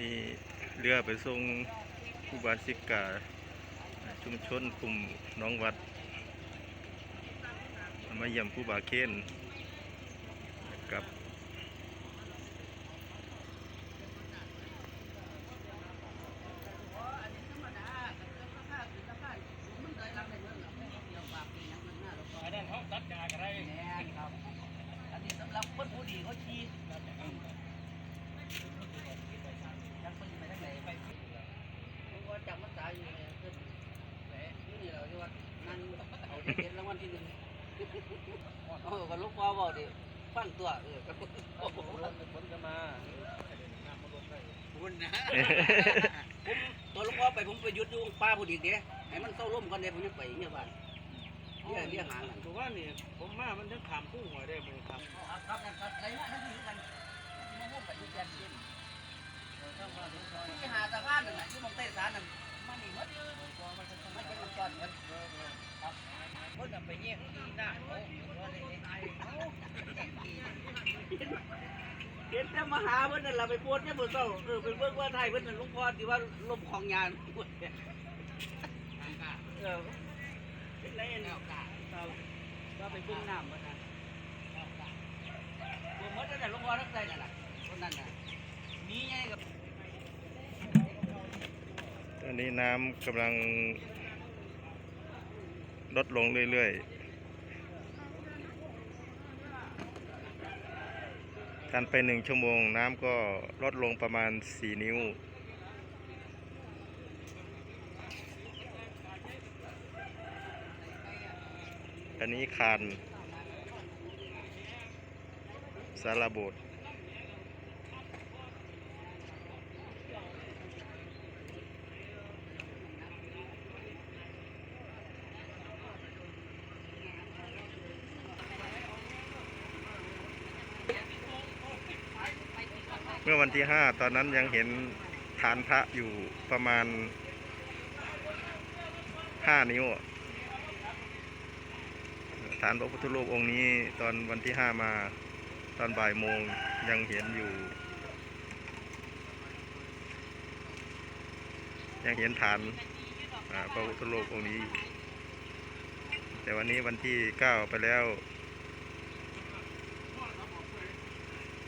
นี้เรือไปส่งผู้บาสิกา ชุมชนกลุ่มหน้องวัด มาเยี่ยมผู้บาเคนกับอันนั้นเขาตัดยากันได้แม่นครับ อันนี้สำหรับคนผู้ดีเขาชี้จักมันไปทางไหนไปเพราะว่าจำภาษาอยู่เลยขึ้นแหมอยู่นี่เราที่ว่านั่นเอาเด็ดรางวัลที่หนึ่ง เออก็ลูกพ่อบอกดิฟังตัวเออก็โอ้โหฝนจะมาคุณนะผมตัวลูกพ่อไปผมไปหยุดอยู่ป้าผู้ดีเด้ให้มันเศร้าร่มก่อนเด้ผมยังไปเนี่ยบ้านเนี่ยเรียกหางกันถูกว่านี่ผมมามันยังขามพุ่งหัวได้มึงครับครับครับครับไรมาทั้งที่กันมามุ่งไปอยู่แกนเย็นที่หาสะพานนั่นน่ะที่มองเต้สารนั่นมันนี่หมดมันเป็นมันเป็นมันก้อนหมดครับ เพิ่นน่ะไปแย่งที่หน้าเขาว่าได้ไอ้เขาเห็นแต่มหาเพิ่นนั่นล่ะไปปวดเนี่ยเพิ่นเศร้าเออไปเบิ่งว่าไทยเพิ่นนั่นหลุงพ่อที่ว่าลมของยานเออเป็นไรอันนี้เราว่าไปเบิ่งน้ำเพิ่นน่ะผมว่าแต่หลวงพ่อทั้งใจนั่นแหละคนนั้นน่ะมีไงกับตอนนี้น้ำกำลัง ลดลงเรื่อยๆการไปหนึ่งชั่วโมงน้ำก็ลดลงประมาณ 4 นิ้วอันนี้คานสาราโบส มื่อวันที่ห้าตอนนั้นยังเห็นฐานพระอยู่ประมาณห้านิ้วฐานพระพุทธรูปองค์นี้ตอนวันที่ห้ามาตอนบ่ายโมงยังเห็นอยู่ ยังเห็นฐานพระพุทธรูปองค์นี้ แต่วันนี้วันที่เก้าไปแล้ว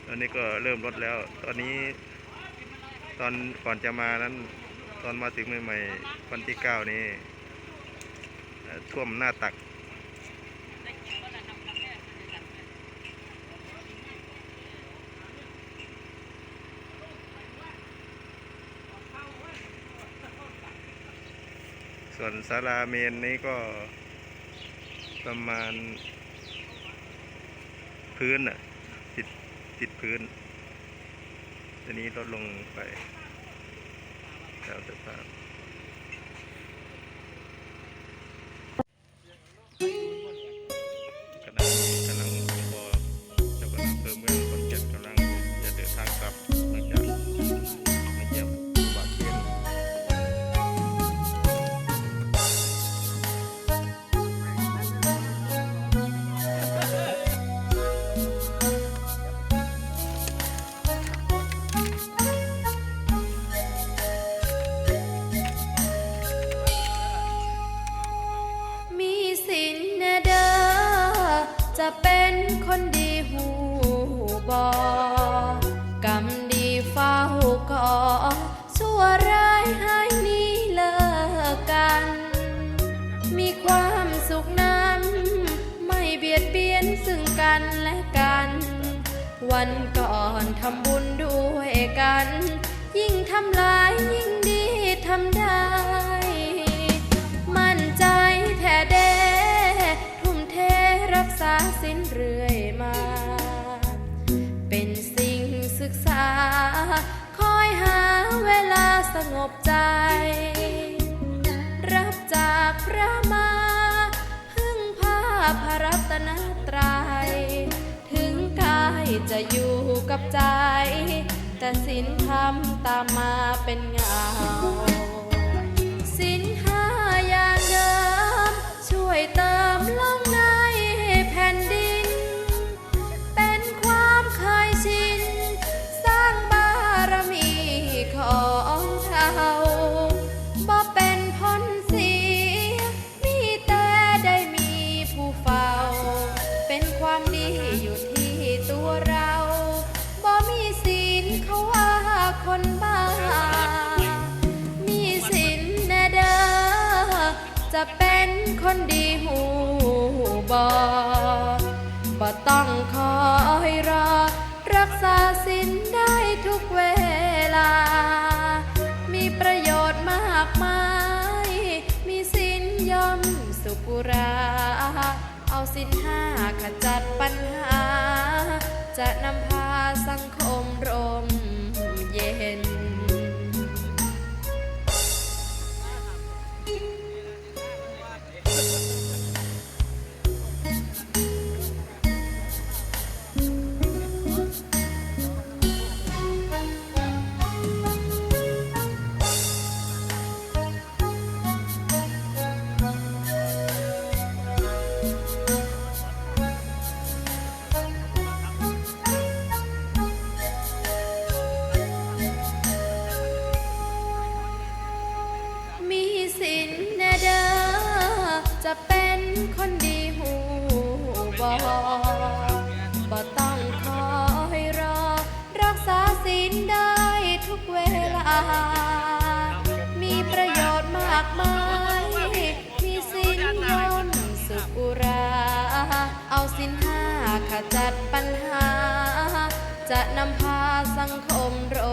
ต อนนี้ก็เริ่มลดแล้ว ตอนนี้ตอนก่อนจะมานั้น ตอนมาถึงใหม่ๆวันที่เก้านี้ท่วมหน้าตัก ส่วนศาลาเมนนี้ก็ประมาณพื้นอะ ติดพื้นทีนี้ลดลงไปแล้วสภาพ กันและกัน วันก่อนทำบุญด้วยกัน ยิ่งทำลายยิ่งดีทำได้ มั่นใจแท้เดทุ่มเทรักษาสิ้นเรื่อยมา เป็นสิ่งศึกษา คอยหาเวลาสงบใจ รับจากพระมาพึ่งพาพระรัตนตรัยถึงกาย จะอยู่กับใจ แต่สินทำตามมาเป็นเงาสินห้าอย่างเดิม ช่วยเติมลง จะเป็นคนดีหูบอบ่ต้องคอยรอ รักษาสินได้ทุกเวลา มีประโยชน์มากมาย มีสินย่อมสุกุรา เอาสินห้าขจัดปัญหา จะนำพาสังคมรมากมายมีสินยนสุกุรา เอาสินห้าขจัดปัญหา จะนำพาสังคมร่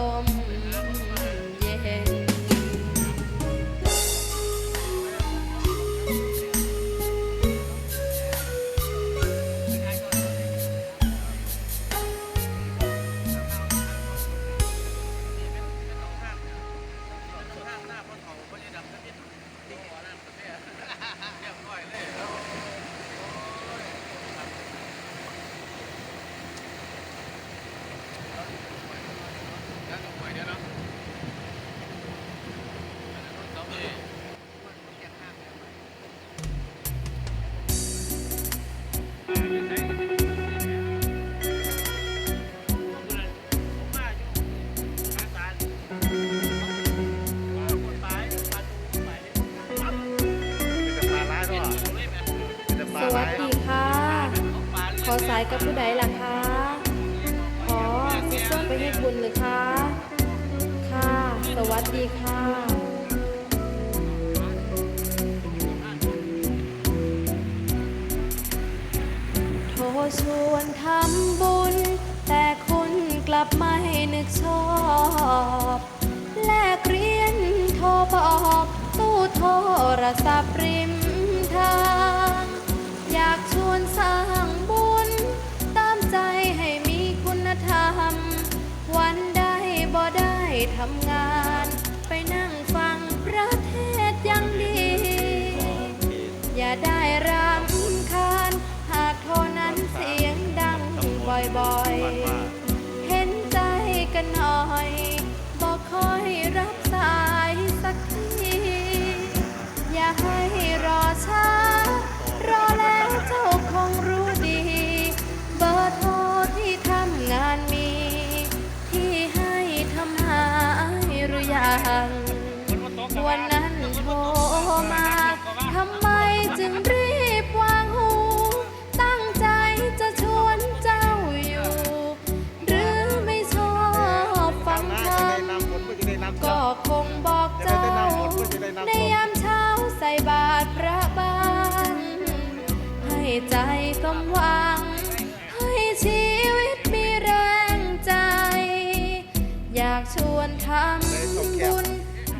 กับผู้ใดล่ะคะขอสิส่งไปให้คุณหรือคะค่ะ สวัสดีค่ะโทรชวนทำบุญ แต่คุณกลับไม่นึกชอบ แลกเรียนโทรบอก ตู้โทรศัพท์ริมทาง อยากชวนสร้างบุญ ทำงาน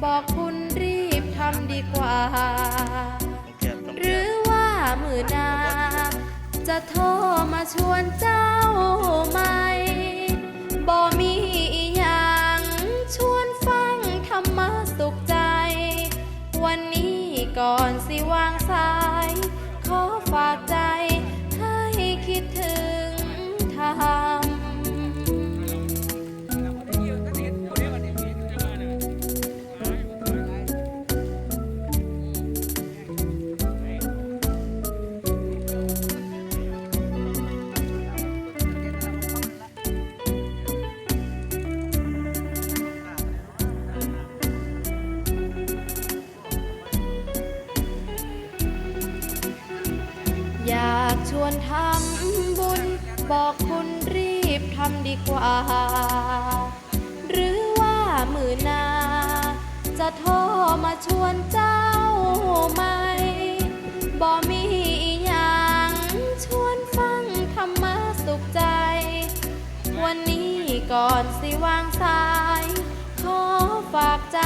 บอกคุณรีบทำดีกว่า หรือว่ามือหนา จะโทรมาชวนเจ้ ดีกว่า หรือว่ามือนา จะโทรมาชวนเจ้าไหมบ่มีอย่างชวนฟังธรรมะสุขใจ วันนี้ก่อนสิวางสาย ขอฝากใจ